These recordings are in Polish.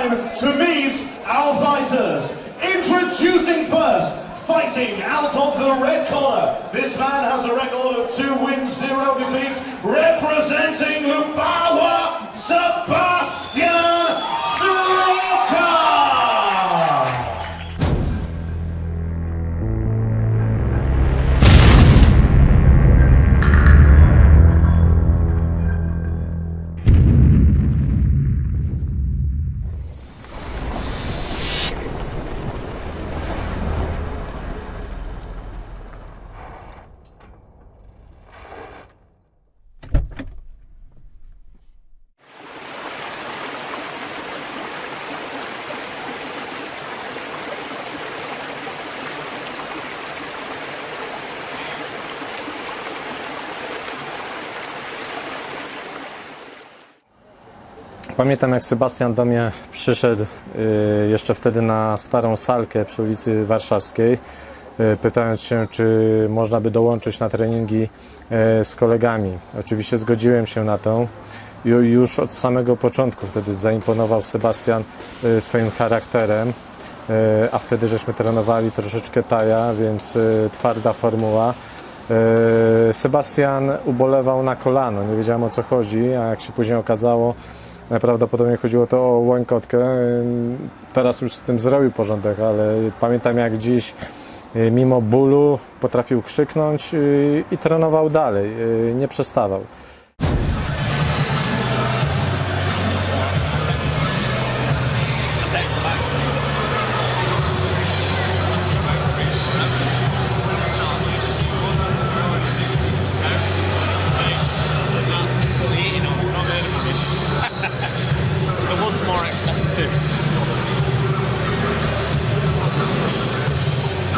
time to meet our fighters. Introducing first, fighting out of the red corner. This man has a record of two wins, zero defeats, representing Lubawa, Sebastian Pamiętam jak Sebastian do mnie przyszedł y, jeszcze wtedy na starą salkę przy ulicy Warszawskiej, y, pytając się, czy można by dołączyć na treningi y, z kolegami. Oczywiście zgodziłem się na to. Ju- Już od samego początku wtedy zaimponował Sebastian swoim charakterem, a wtedy żeśmy trenowali troszeczkę taja, więc twarda formuła. Sebastian ubolewał na kolano, nie wiedziałem o co chodzi, a jak się później okazało, najprawdopodobniej chodziło to o łękotkę. Teraz już z tym zrobił porządek, ale pamiętam jak dziś e, mimo bólu potrafił krzyknąć e, i trenował dalej, e, nie przestawał.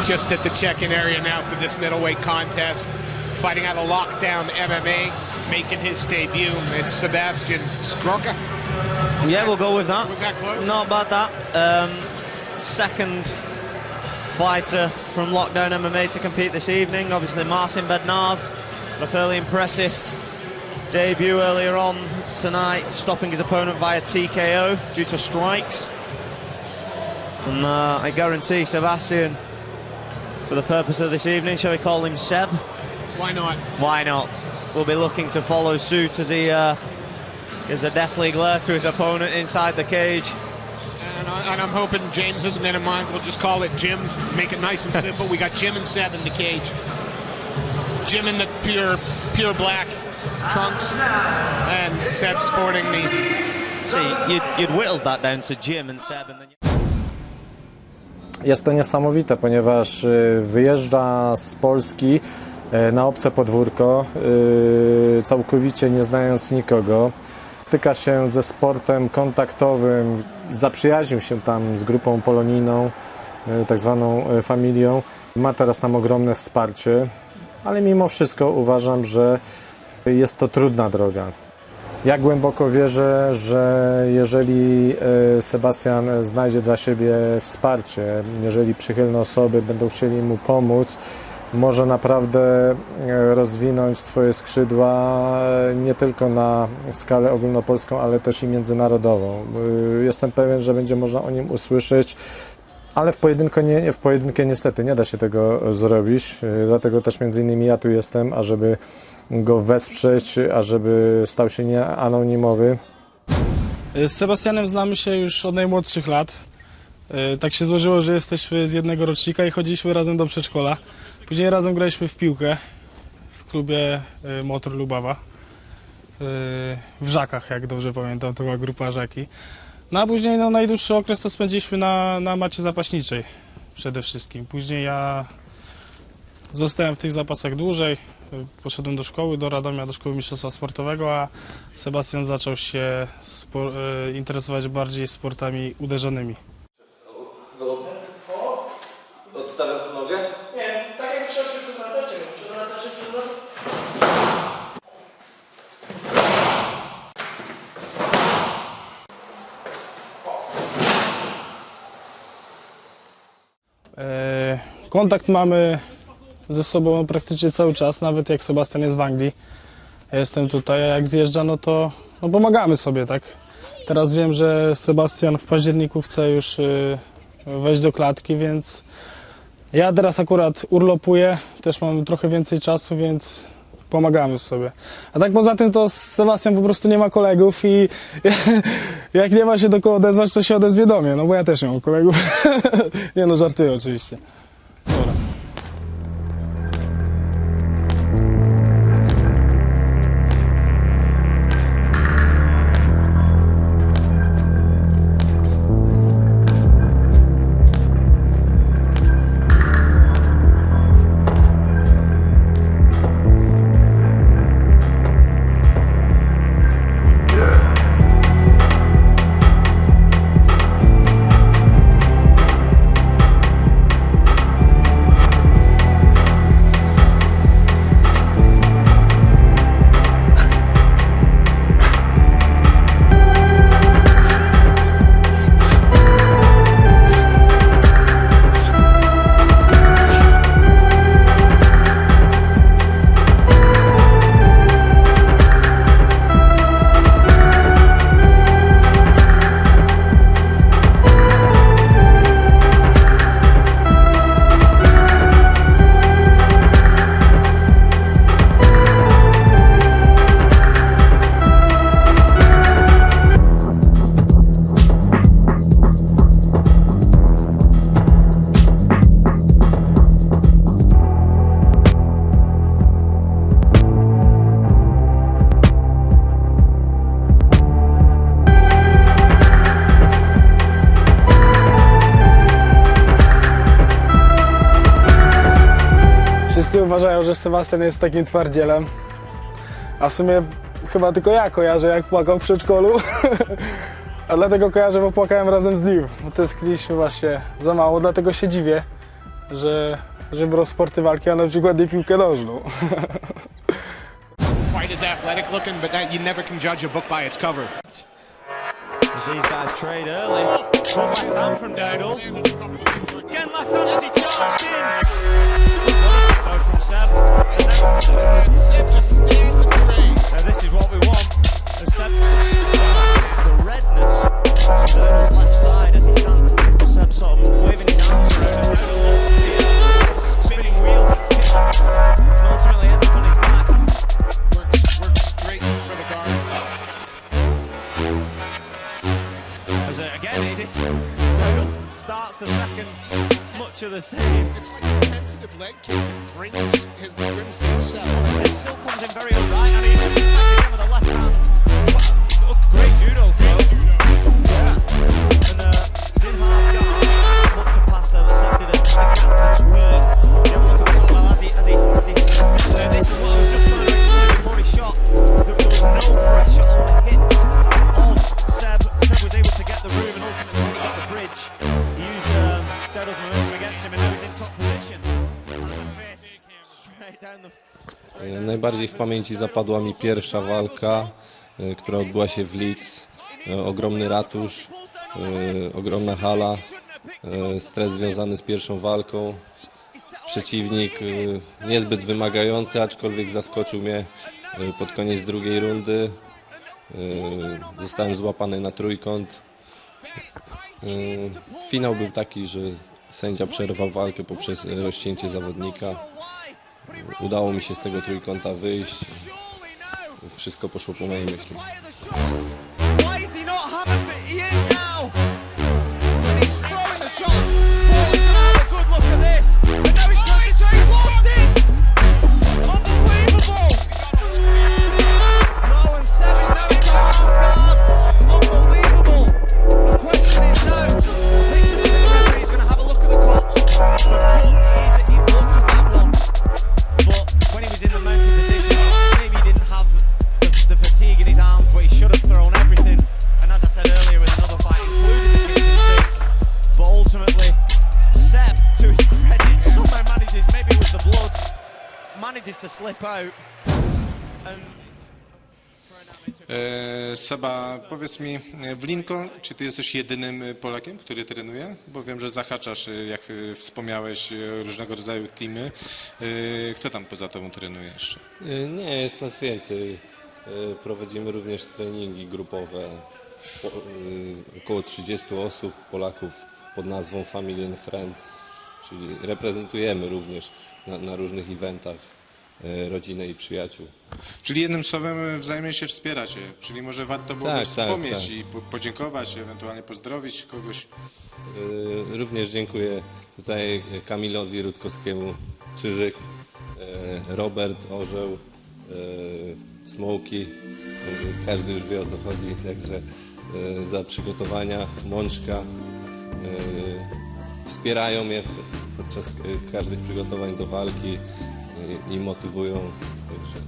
Just at the check-in area now for this middleweight contest, fighting out of lockdown MMA, making his debut. It's Sebastian Skroka. Yeah, we'll go with that. Was that close? Not bad that. Um, second fighter from Lockdown MMA to compete this evening. Obviously, Marcin Bednarz, a fairly impressive debut earlier on tonight, stopping his opponent via TKO due to strikes. And uh, I guarantee Sebastian, for the purpose of this evening, shall we call him Seb? Why not? Why not? We'll be looking to follow suit as he uh, gives a deathly glare to his opponent inside the cage. And, I, and I'm hoping James isn't going to mind. We'll just call it Jim, make it nice and simple. We got Jim and Seb in the cage. Jim in the pure, pure black trunks, and Seb sporting the See, you'd, you'd whittled that down to Jim and Seb, and then you... Jest to niesamowite, ponieważ y, wyjeżdża z Polski y, na obce podwórko, y, całkowicie nie znając nikogo. Styka się ze sportem kontaktowym, zaprzyjaźnił się tam z grupą polonijną, tak zwaną familią. Ma teraz tam ogromne wsparcie, ale mimo wszystko uważam, że jest to trudna droga. Ja głęboko wierzę, że jeżeli e, Sebastian znajdzie dla siebie wsparcie, jeżeli przychylne osoby będą chcieli mu pomóc, może naprawdę e, rozwinąć swoje skrzydła e, nie tylko na skalę ogólnopolską, ale też i międzynarodową. E, Jestem pewien, że będzie można o nim usłyszeć. Ale w pojedynkę, nie, w pojedynkę niestety nie da się tego zrobić, e, dlatego też między innymi ja tu jestem, ażeby go wesprzeć, ażeby stał się nieanonimowy. Z Sebastianem znamy się już od najmłodszych lat. E, Tak się złożyło, że jesteśmy z jednego rocznika i chodziliśmy razem do przedszkola. Później razem graliśmy w piłkę w klubie e, Motor Lubawa. E, W Żakach, jak dobrze pamiętam, to była grupa Żaki. No a później no, najdłuższy okres to spędziliśmy na, na macie zapaśniczej przede wszystkim. Później ja zostałem w tych zapasach dłużej. Poszedłem do szkoły, do Radomia, do szkoły mistrzostwa sportowego, a Sebastian zaczął się spor- e, interesować bardziej sportami uderzonymi. Odstawiam nogę? Nie, tak jak szerszy Kontakt mamy ze sobą praktycznie cały czas, nawet jak Sebastian jest w Anglii. Ja jestem tutaj, a jak zjeżdża, no to no pomagamy sobie, tak? Teraz wiem, że Sebastian w październiku chce już y, wejść do klatki, więc ja teraz akurat urlopuję, też mam trochę więcej czasu, więc pomagamy sobie. A tak poza tym to Sebastian po prostu nie ma kolegów i jak nie ma się do kogo odezwać, to się odezwie do mnie, no bo ja też nie mam kolegów. nie no, żartuję oczywiście. Sebastian jest takim twardzielem, a w sumie chyba tylko ja kojarzę, jak płakał w przedszkolu. A dlatego kojarzę, bo płakałem razem z nim. Bo tęskniliśmy właśnie za mało, dlatego się dziwię, że, że brał sporty walki, a na przykład nie piłkę nożną. Quite as athletic looking, but that, you never can judge a book by its cover. As these guys trade early. Good left hand from Dodal. Again left hand as he charged in. Though from Seb. And Seb just stands and trades. Now this is what we want. As Seb, the redness on left side as he stands. Seb sort of waving his arms around and spinning wheel. And ultimately ends up on his back. Works, works straight for the guard. As uh, again it is. Starts the second much of the same. It's like a tentative leg kick that brings his brings the seven. It still comes in very upright and he attacked again with a left hand. Great judo throw. Najbardziej w pamięci zapadła mi pierwsza walka, e, która odbyła się w Leeds. E, Ogromny ratusz, e, ogromna hala, stres związany z pierwszą walką. Przeciwnik niezbyt wymagający, aczkolwiek zaskoczył mnie pod koniec drugiej rundy. Zostałem złapany na trójkąt. Finał był taki, że sędzia przerwał walkę poprzez rozcięcie zawodnika. Udało mi się z tego trójkąta wyjść. Wszystko poszło po mojej myśli. Manages to slip out. And E, Seba, powiedz mi, e, w Lincoln, czy ty jesteś jedynym e, Polakiem, który trenuje? Bo wiem, że zahaczasz, jak wspomniałeś, różnego rodzaju teamy. E, Kto tam poza tobą trenuje jeszcze? Nie, jest nas więcej. E, Prowadzimy również treningi grupowe po, około 30 osób, Polaków pod nazwą Family and Friends, czyli reprezentujemy również na, na różnych eventach rodzinę i przyjaciół. Czyli jednym słowem e, wzajemnie się wspieracie, czyli może warto byłoby Tak, tak, wspomnieć tak. i po, podziękować, ewentualnie pozdrowić kogoś. Y, Również dziękuję tutaj Kamilowi Rutkowskiemu, Czyżyk, Robert Orzeł, Smoki. Y, Każdy już wie o co chodzi, także za przygotowania, Mączka. Wspierają mnie podczas każdych przygotowań do walki i motywują, także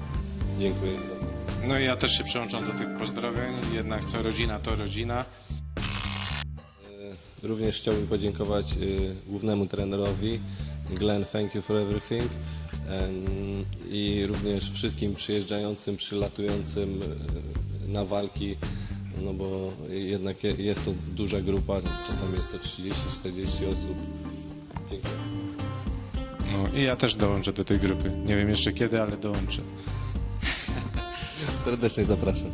dziękuję za to. No i ja też się przyłączam do tych pozdrowień, jednak co rodzina to rodzina. Również chciałbym podziękować y, głównemu trenerowi Glenn, thank you for everything i również wszystkim przyjeżdżającym, przylatującym y, na walki, no bo jednak je- jest to duża grupa, czasami jest to 30-40 osób. Dziękuję. No i ja też dołączę do tej grupy. Nie wiem jeszcze kiedy, ale dołączę. Serdecznie zapraszam.